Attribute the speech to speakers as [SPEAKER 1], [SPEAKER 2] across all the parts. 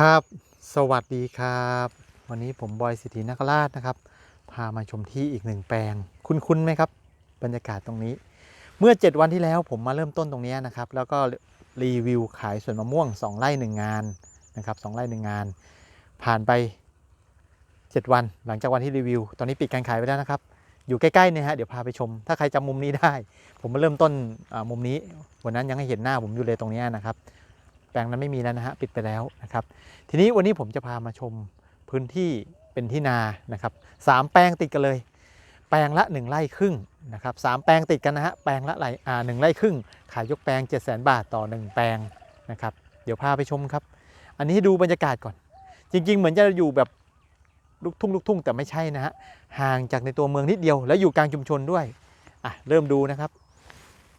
[SPEAKER 1] ครับ สวัสดีครับ วันนี้ผมบอยสิทธินคราชนะครับ พามาชมที่อีกหนึ่งแปลง คุ้นๆไหมครับ บรรยากาศตรงนี้ เมื่อ 7 วันที่แล้วผมมาเริ่มต้นตรงนี้นะครับ แล้วก็รีวิวขายสวนมะม่วง 2 ไร่ 1 งานนะครับสองไร่หนึ่งงาน ผ่านไป 7 วันหลังจากวันที่รีวิว ตอนนี้ปิดการขายไปแล้วนะครับ อยู่ใกล้ๆเนี่ยฮะเดี๋ยวพาไปชม ถ้าใครจำมุมนี้ได้ ผมมาเริ่มต้นอ่ามุมนี้วันนั้นยังให้เห็นหน้าผมอยู่เลยตรงนี้นะครับ แปลงนั้นไม่มีแล้วนะฮะปิดไปแล้วนะครับ ทีนี้วันนี้ผมจะพามาชมพื้นที่เป็นที่นานะครับสามแปลงติดกันเลย แปลงละ 1ไร่ครึ่งนะครับสามแปลงติดกันนะฮะแปลงละไรอ่าหนึ่งไร่ครึ่ง ขายยกแปลง7 0 0 0 0 0 บาทต่อ 1 แปลงนะครับเดี๋ยวพาไปชมครับ อันนี้ให้ดูบรรยากาศก่อน จริง ๆ เหมือนจะอยู่แบบลูกทุ่งลูกทุ่งแต่ไม่ใช่นะฮะห่างจากในตัวเมืองนิดเดียวแล้วอยู่กลางชุมชนด้วยอะเริ่มดูนะครับ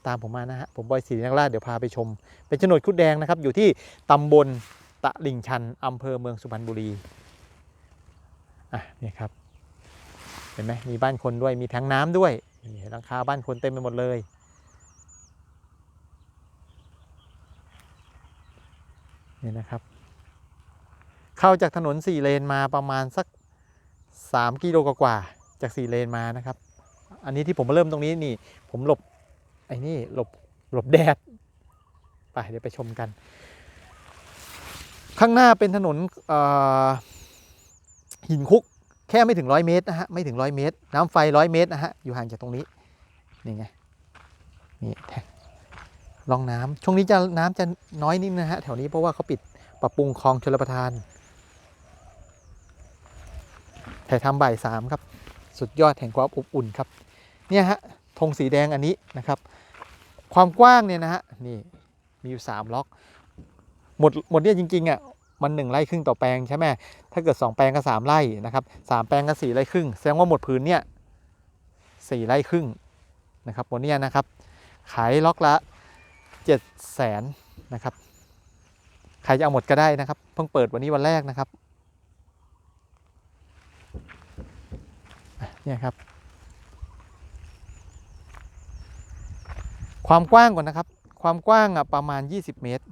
[SPEAKER 1] ตามผมมานะฮะ ผมบอยศรีนักราชเดี๋ยวพาไปชม เป็นโฉนดคุดแดงนะครับ อยู่ที่ตำบลตะลิ่งชันอำเภอเมืองสุพรรณบุรี อะเนี่ยครับ เห็นไหมมีบ้านคนด้วย มีแทงน้ำด้วยนี่หลังคาบ้านคนเต็มไปหมดเลย นี่นะครับ เข้าจากถนน4เลนมาประมาณสัก 3 กิโลกว่าจาก4เลนมานะครับ อันนี้ที่ผมมาเริ่มตรงนี้นี่ ผมหลบ ไอ้นี่หลบหลบแดดไปเดี๋ยวไปชมกัน ข้างหน้าเป็นถนนหินคุกแค่ไม่ถึงร้อยเมตรนะฮะไม่ถึงร้อยเมตร น้ำไฟร้อยเมตรนะฮะอยู่ห่างจากตรงนี้นี่ไงนี่แทงลองน้ำช่วงนี้จะน้ำจะน้อยนิดนะฮะแถวนี้เพราะว่าเขาปิดปรับปรุงคลองชลประทานถ่ายทำบ่ายสามครับ สุดยอดแห่งความอบอุ่นครับ เนี่ยฮะ งสีแดงอันนี้นะครับ ความกว้างเนี่ยนะฮะนี่มีอยู่ 3 ล็อก หมดหมดเนี่ยจริงๆอะมันหนึ่งไร่ครึ่งต่อแปลงใช่ไหมถ้าเกิด 2 แปลงก็ 3 ไร่นะครับสามแปลงก็4ไร่ครึ่งแสดงว่าหมดพื้นเนี่ยสี่ไร่ครึ่งนะครับหมดเนี่ยนะครับ ขายล็อกละ7 0 0แสนนะครับใครจะเอาหมดก็ได้นะครับ เพิ่งเปิดวันนี้วันแรกนะครับเนี่ยครับ ความกว้างก่อนนะครับ ความกว้างอะประมาณ 20 เมตร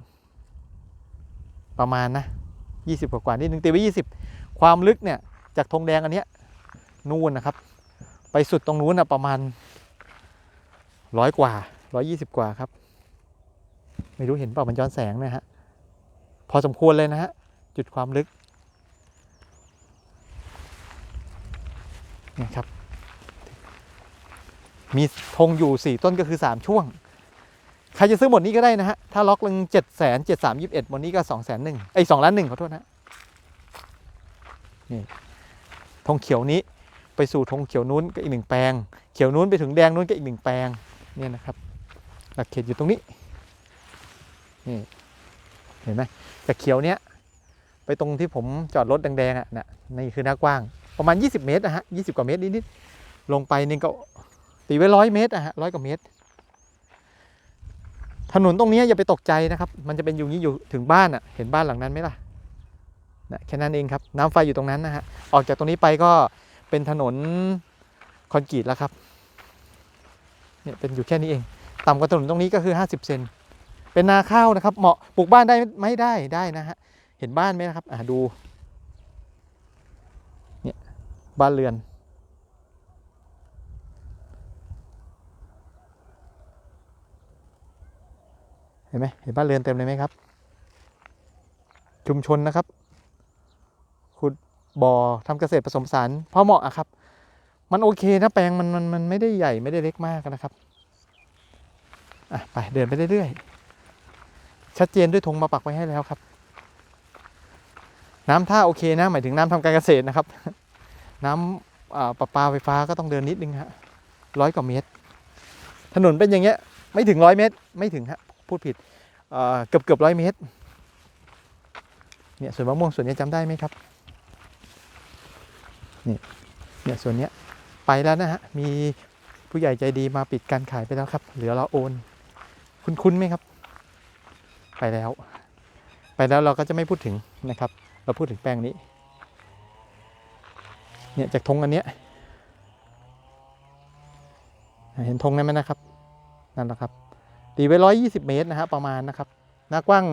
[SPEAKER 1] ประมาณนะ 20 กว่ากว่านิดนึงตีไว้20 ความลึกเนี่ยจากธงแดงอันเนี้ยนู่นนะครับ ไปสุดตรงนู้นอะประมาณร้อยกว่า120กว่าครับ ไม่รู้เห็นเปล่ามันย้อนแสงนะฮะ พอสมควรเลยนะฮะ จุดความลึกนี่ครับ มีธงอยู่4ต้นก็คือ3ช่วง ใครจะซื้อหมดนี้ก็ได้นะฮะ ถ้าล็อกหนึ่งเจ็ดแสนเจ็ดสามยี่สิบเอ็ดหมดนี้ก็สองแสนหนึ่งไอ้สองล้านหนึ่งขอโทษนะนี่ธงเขียวนี้ไปสู่ธงเขียวนู้นก็อีกหนึ่งแปลง เขียวนู้นไปถึงแดงนู้นก็อีกหนึ่งแปลงเนี่ยนะครับหลักเขตอยู่ตรงนี้นี่เห็นไหมจากเขียวเนี้ยไปตรงที่ผมจอดรถแดงๆอะน่ะนี่คือหน้ากว้าง ประมาณ 20 เมตรนะฮะ20 กว่าเมตรนิดๆลงไปนี่ก็ตีไว้ร้อยเมตรอะฮะร้อยกว่าเมตร ถนนตรงนี้อย่าไปตกใจนะครับ มันจะเป็นอยู่นี้อยู่ถึงบ้านอะ่ะ เห็นบ้านหลังนั้นไหมล่ะนะแค่นั้นเองครับ น้ำไฟอยู่ตรงนั้นนะฮะ ออกจากตรงนี้ไปก็เป็นถนนคอนกรีตแล้วครับ เนี่ยเป็นอยู่แค่นี้เอง ต่ำกว่าถนนตรงนี้ก็คือ 50 เซน เป็นนาข้าวนะครับ เหมาะปลูกบ้านได้ไหม่ได้ได้นะฮะ เห็นบ้านไหมนะครับ อ่าดู เนี่ยบ้านเรือน เห็นไหมเห็นบ้านเรือนเต็มเลยไหมครับ ชุมชนนะครับขุดบ่อทำเกษตรผสมสานพอเหมาะอะครับ มันโอเคนะแปลงมันมันมันไม่ได้ใหญ่ไม่ได้เล็กมากนะครับอะไปเดินไปเรื่อยๆชัดเจนด้วยธงมาปักไว้ให้แล้วครับ น้ำท่าโอเคนะหมายถึงน้ำทำการเกษตรนะครับ น้ำอ่าประปาไฟฟ้าก็ต้องเดินนิดนึงฮะร้อยกว่าเมตร ถนนเป็นอย่างเงี้ยไม่ถึงร้อยเมตร ไม่ถึงฮะ พูดผิดเกือบเกือบร้อยเมตรเนี่ยสวนมะม่วงสวนนี้จำได้ไหมครับนี่เนี่ยสวนนี้ไปแล้วนะฮะมีผู้ใหญ่ใจดีมาปิดการขายไปแล้วครับเหลือเราโอน คุณคุ้นไหมครับ ไปแล้ว ไปแล้วเราก็จะไม่พูดถึงนะครับ เราพูดถึงแปลงนี้เนี่ยจากธงอันเนี้ยเห็นธงนั้นไหมนะครับนั่นแหละครับ ตีไว้ร้อยยี่สิบเมตรนะฮะประมาณนะครับหน้ากว้าง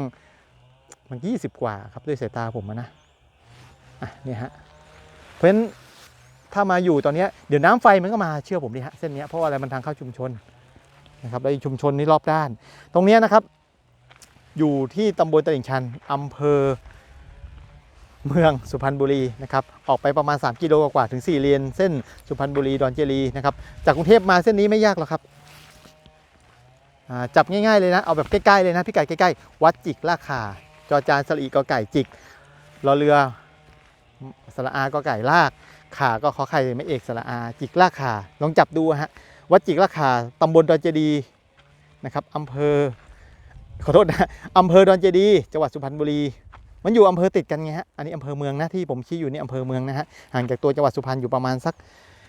[SPEAKER 1] มันยี่สิบกว่าครับด้วยสายตาผมนะอะนี่ฮะเพราะฉะนั้นถ้ามาอยู่ตอนนี้เดี๋ยวน้ำไฟมันก็มาเชื่อผมดิฮะเส้นนี้เพราะว่าอะไรมันทางเข้าชุมชนนะครับแล้วชุมชนนี้รอบด้าน ตรงนี้นะครับ อยู่ที่ตำบลตลิ่งชันอำเภอ เมืองสุพรรณบุรีนะครับออกไปประมาณ 3 กิโลกว่าถึง4เลนเส้นสุพรรณบุรีดอนเจรีนะครับจากกรุงเทพมาเส้นนี้ไม่ยากหรอกครับ จับง่ายๆเลยนะ เอาแบบใกล้ๆเลยนะพี่ไก่ใกล้ๆ วัดจิกลาคา จอจานสลีกอไก่จิกรอเรือสระอากอไก่ลากขาก็ขอไข่ไม่เอกสระอา จิกลาคาลองจับดูฮะวัดจิกลาคาตำบลดอนเจดีนะครับอำเภอขอโทษนะอำเภอดอนเจดี จังหวัดสุพรรณบุรี มันอยู่อำเภอติดกันไงฮะ อันนี้อำเภอเมืองนะที่ผมชี้อยู่นี่อำเภอเมืองนะฮะ ห่างจากตัวจังหวัดสุพรรณอยู่ประมาณสัก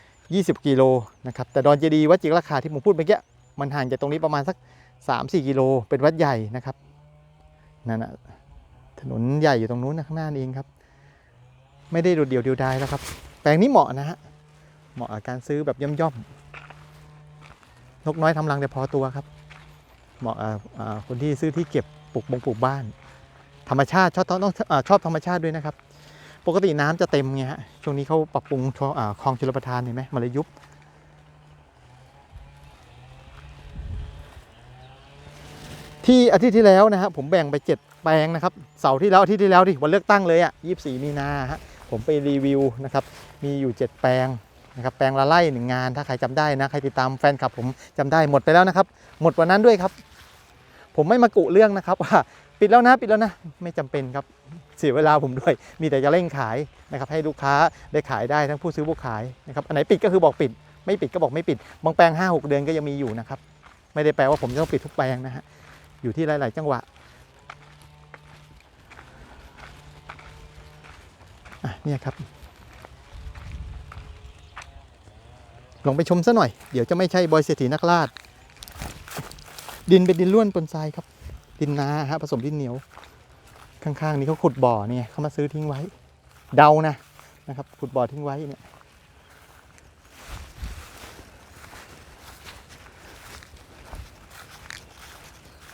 [SPEAKER 1] 20 กิโลนะครับ แต่ดอนเจดีวัดจิกราคาที่ผมพูดเมื่อกี้ มันห่างจากตรงนี้ประมาณสัก 3-4 กิโล เป็นวัดใหญ่นะครับนั่นนะถนนใหญ่อยู่ตรงนู้นนะข้างหน้านเองครับ ไม่ได้โดดเดี่ยวเดียวดายแล้วครับ แปลงนี้เหมาะนะฮะเหมาะกับการซื้อแบบย่อมๆนกน้อยทำรังแต่พอตัวครับ เหมาะกับคนที่ซื้อที่เก็บปลูกบงปลูกบ้าน ธรรมชาติชอบต้องอชอบธรรมชาติด้วยนะครับ ปกติน้ำจะเต็มไงฮะช่วงนี้เขาปรับปรุงคลองอ่าคลองชลประทานเห็นไหมมันเลยยุบ ที่อาทิตย์ที่แล้วนะฮะผมแบ่งไป 7 แปลงนะครับเสาร์ที่แล้วอาทิตย์ที่แล้วดิวันเลือกตั้งเลยอะ่ะ24 มีนาฮะผมไปรีวิวนะครับมีอยู่ 7 แปลงนะครับแปลงละไล่หนึ่งงาน ถ้าใครจำได้นะ ใครติดตามแฟนคลับผมจำได้หมดไปแล้วนะครับ หมดวันนั้นด้วยครับ ผมไม่มากุเรื่องนะครับว่าปิดแล้วนะปิดแล้วนะ ไม่จำเป็นครับเสียเวลาผมด้วย มีแต่จะเร่งขายนะครับให้ลูกค้าได้ขายได้ทั้งผู้ซื้อผู้ขายนะครับอันไหนปิดก็คือบอกปิด ไม่ปิดก็บอกไม่ปิดบางแปลง5 6 เดือนก็ยังมีอยู่นะครับไม่ได้แปลว่าผมจะต้องปิดทุกแปลงนะฮะ อยู่ที่หลาย ๆ จังหวะอะเนี่ยครับ ลองไปชมซะหน่อย เดี๋ยวจะไม่ใช่บอยเศรษฐีนักลาด ดินเป็นดินล้วนปนทรายครับ ดินนาฮะผสมดินเหนียว ข้าง ๆ นี้เขาขุดบ่อเนี่ยเขามาซื้อทิ้งไว้ เดานะนะครับ ขุดบ่อทิ้งไว้เนี่ย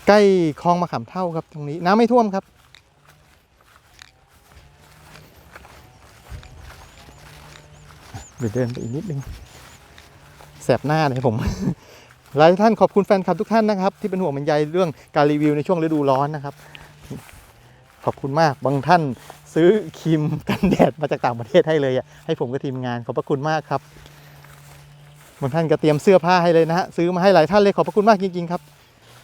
[SPEAKER 1] ใกล้คลองมะขามเท่าครับตรงนี้น้ำไม่ท่วมครับ เดี๋ยวเดินไปอีกนิดนึงแสบหน้าเลยผม หลายท่านขอบคุณแฟนคลับทุกท่านนะครับ ที่เป็นห่วงเป็นใยเรื่องการรีวิวในช่วงฤดูร้อนนะครับ ขอบคุณมากบางท่านซื้อครีมกันแดดมาจากต่างประเทศให้เลยให้ผมกับทีมงานขอบพระคุณมากครับบางท่านก็เตรียมเสื้อผ้าให้เลยนะฮะซื้อมาให้หลายท่านเลยขอบพระคุณมากจริงๆครับ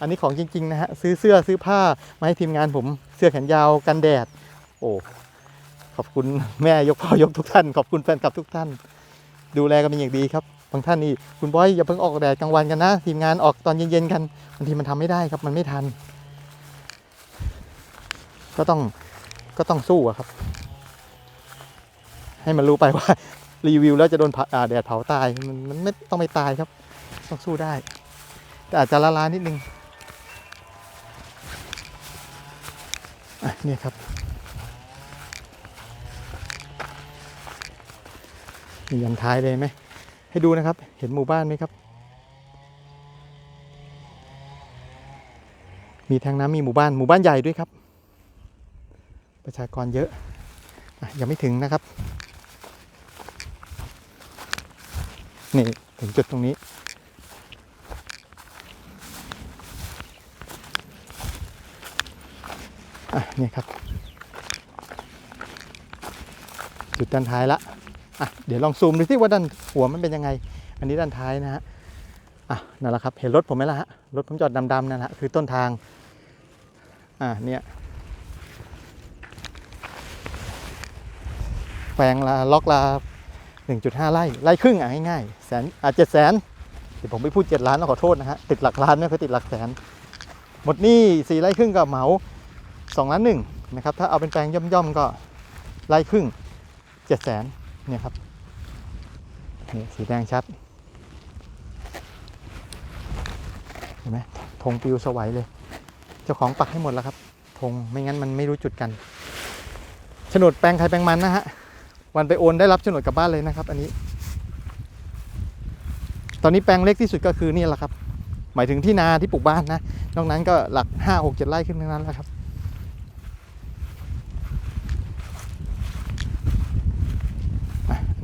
[SPEAKER 1] อันนี้ของจริง ๆ นะฮะ ซื้อเสื้อซื้อผ้ามาให้ทีมงานผมเสื้อแขนยาวกันแดด โอ้ขอบคุณแม่ยกพ่อยกทุกท่าน ขอบคุณแฟนคลับทุกท่าน ดูแลกันเป็นอย่างดีครับบางท่านนี่คุณบอยอย่าเพิ่งออกแดดกลางวันกันนะ ทีมงานออกตอนเย็นๆกันบางทีมันทำไม่ได้ครับ มันไม่ทัน ก็ต้องก็ต้องสู้อะครับ ให้มันรู้ไปว่ารีวิวแล้วจะโดนผาแดดเผาตายมันมันไม่ต้องไม่ตายครับ ต้องสู้ได้ แต่อาจจะละลานิดนึง อะนี่ครับมียันท้ายเลยไหมให้ดูนะครับ เห็นหมู่บ้านไหมครับ มีแทงน้ำมีหมู่บ้านหมู่บ้านใหญ่ด้วยครับ ประชากรเยอะอะยังไม่ถึงนะครับ นี่ถึงจุดตรงนี้ อะนี่ครับ จุดด้านท้ายละอะเดี๋ยวลองซูมดูที่ว่าด้านหัวมันเป็นยังไง อันนี้ด้านท้ายนะฮะอะนั่นแหละครับเห็นรถผมไหมล่ะฮะรถผมจอดดำๆนั่นแหละคือต้นทางอ่าเนี่ยแปลงละล็อกละ1.5 ไร่ไร่ครึ่งอะง่ายๆแสนอะเจ็ดแสนเดี๋ยวผมไปพูด 7 ล้านต้องขอโทษนะฮะติดหลักล้านไม่เคยติดหลักแสน หมดนี่4ไร่ครึ่งกับเหมา 2ล้านหนึ่งนะครับถ้าเอาเป็นแปลงย่อมๆก็ไร่ครึ่ง7แสนเนี่ยครับนี่สีแดงชัดเห็นไหมธงปลิวสวัยเลย เจ้าของปักให้หมดแล้วครับธงไม่งั้นมันไม่รู้จุดกันโฉนดแปลงใครแปลงมันนะฮะวันไปโอนได้รับโฉนดกลับบ้านเลยนะครับ อันนี้ ตอนนี้แปลงเล็กที่สุดก็คือนี่แหละครับ หมายถึงที่นาที่ปลูกบ้านนะนอกนั้นก็หลักห้าหกเจ็ดไร่ขึ้นทั้งนั้นแหละครับ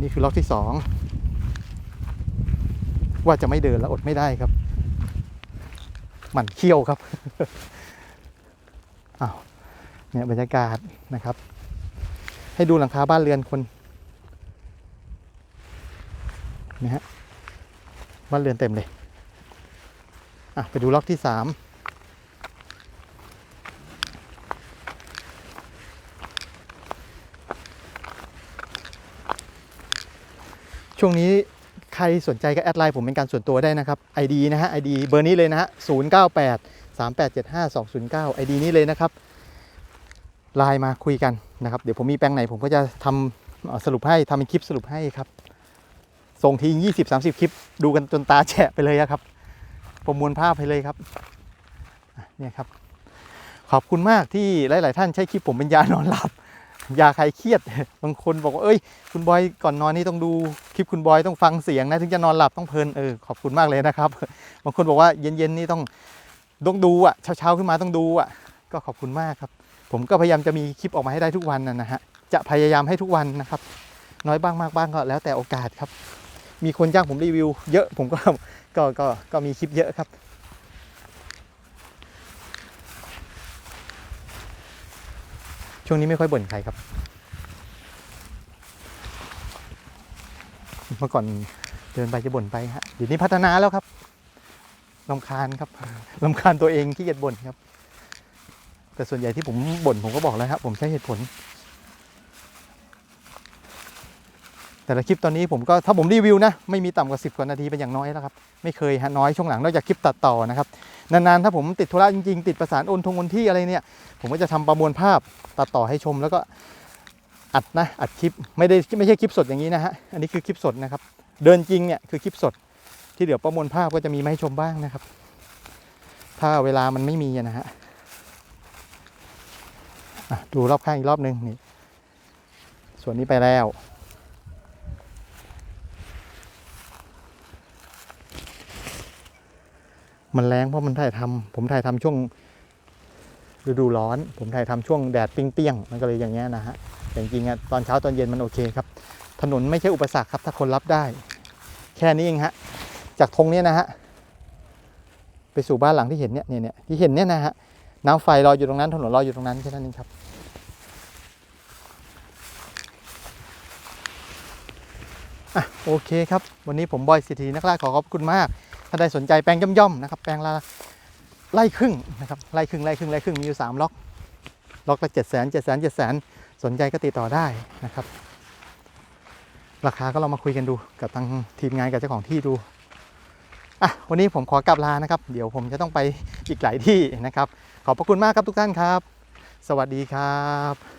[SPEAKER 1] นี่คือล็อกที่สองว่าจะไม่เดินแล้วอดไม่ได้ครับหมั่นเคี้ยวครับอ้าวเนี่ยบรรยากาศนะครับ ให้ดูหลังคาบ้านเรือนคนนะฮะบ้านเรือนเต็มเลยอะไปดูล็อกที่สาม ช่วงนี้ใครสนใจก็แอดไลน์ผมเป็นการส่วนตัวได้นะครับ ID นะฮะ ID เบอร์นี้เลยนะฮะ098 3875 209 ID นี้เลยนะครับไลน์มาคุยกันนะครับ เดี๋ยวผมมีแปลงไหนผมก็จะทำสรุปให้ทำเป็นคลิปสรุปให้ครับ ส่งที20 30 คลิป ดูกันจนตาแฉะไปเลยอะครับ ประมวลภาพให้เลยครับเนี่ยครับ ขอบคุณมากที่หลาย ๆ ท่านใช้คลิปผมเป็นยานอนหลับ ยาคลายเครียด บางคนบอกว่าเอ้ย คุณบอยก่อนนอนนี่ต้องดูคลิปคุณบอยต้องฟังเสียงนะถึงจะนอนหลับต้องเพลินเออขอบคุณมากเลยนะครับ บางคนบอกว่าเย็นๆนี่ต้องต้องดูอะเช้าๆขึ้นมาต้องดูอะ ก็ขอบคุณมากครับ ผมก็พยายามจะมีคลิปออกมาให้ได้ทุกวันนะนะฮะจะพยายามให้ทุกวันนะครับ น้อยบ้างมากบ้างก็แล้วแต่โอกาสครับ มีคนจ้างผมรีวิว เยอะผมก็ก็ก็ก็มีคลิปเยอะครับ ช่วงนี้ไม่ค่อยบ่นใครครับ เมื่อก่อนเดินไปจะบ่นไปฮะเดี๋ยวนี้พัฒนาแล้วครับลำคาญครับลำคาญตัวเองขี้เกียจบ่นครับ แต่ส่วนใหญ่ที่ผมบ่นผมก็บอกแล้วครับผมใช้เหตุผล แต่ละคลิปตอนนี้ผมก็ถ้าผมรีวิวนะ ไม่มีต่ำกว่า 10 กว่านาทีเป็นอย่างน้อยแล้วครับ ไม่เคยฮะน้อยช่วงหลังนอกจากคลิปตัดต่อนะครับ นานๆ ถ้าผมติดธุระจริงๆ ติดประสานโอนทงโอนที่อะไรเนี่ย ผมก็จะทำประมวลภาพตัดต่อให้ชมแล้วก็อัดนะอัดคลิปไม่ได้ไม่ใช่คลิปสดอย่างนี้นะฮะอันนี้คือคลิปสดนะครับ เดินจริงเนี่ยคือคลิปสด ที่เดี๋ยวประมวลภาพก็จะมีมาให้ชมบ้างนะครับ ถ้าเวลามันไม่มีนะฮะดูรอบข้างอีกรอบนึงนี่ส่วนนี้ไปแล้ว มันแรงเพราะมันถ่ายทำผมถ่ายทำช่วงฤดูร้อน ผมถ่ายทำช่วงแดดเปรี้ยงๆมันก็เลยอย่างเงี้ยนะฮะแต่จริงๆอะตอนเช้าตอนเย็นมันโอเคครับ ถนนไม่ใช่อุปสรรคครับ ถ้าคนรับได้ แค่นี้เองฮะจากธงเนี้ยนะฮะไปสู่บ้านหลังที่เห็นเนี่ยเนี่ยที่เห็นเนี่ยนะฮะน้ำไฟรออยู่ตรงนั้นถนนรออยู่ตรงนั้นแค่นั้นเองครับอะโอเคครับ วันนี้ผมบอยสิทธีนักล่าขอขอบคุณมาก ถ้าได้สนใจแปลงย่อมๆนะครับ แปลงละไล่ครึ่งนะครับไล่ครึ่งไล่ครึ่งไล่ครึ่งมีอยู่สามล็อก ล็อกละเจ็ดแสนเจ็ดแสนเจ็ดแสนสนใจก็ติดต่อได้นะครับ ราคาก็เรามาคุยกันดูกับทางทีมงานกับเจ้าของที่ดูอะวันนี้ผมขอกลับลานะครับ เดี๋ยวผมจะต้องไปอีกหลายที่นะครับ ขอบพระคุณมากครับทุกท่านครับ สวัสดีครับ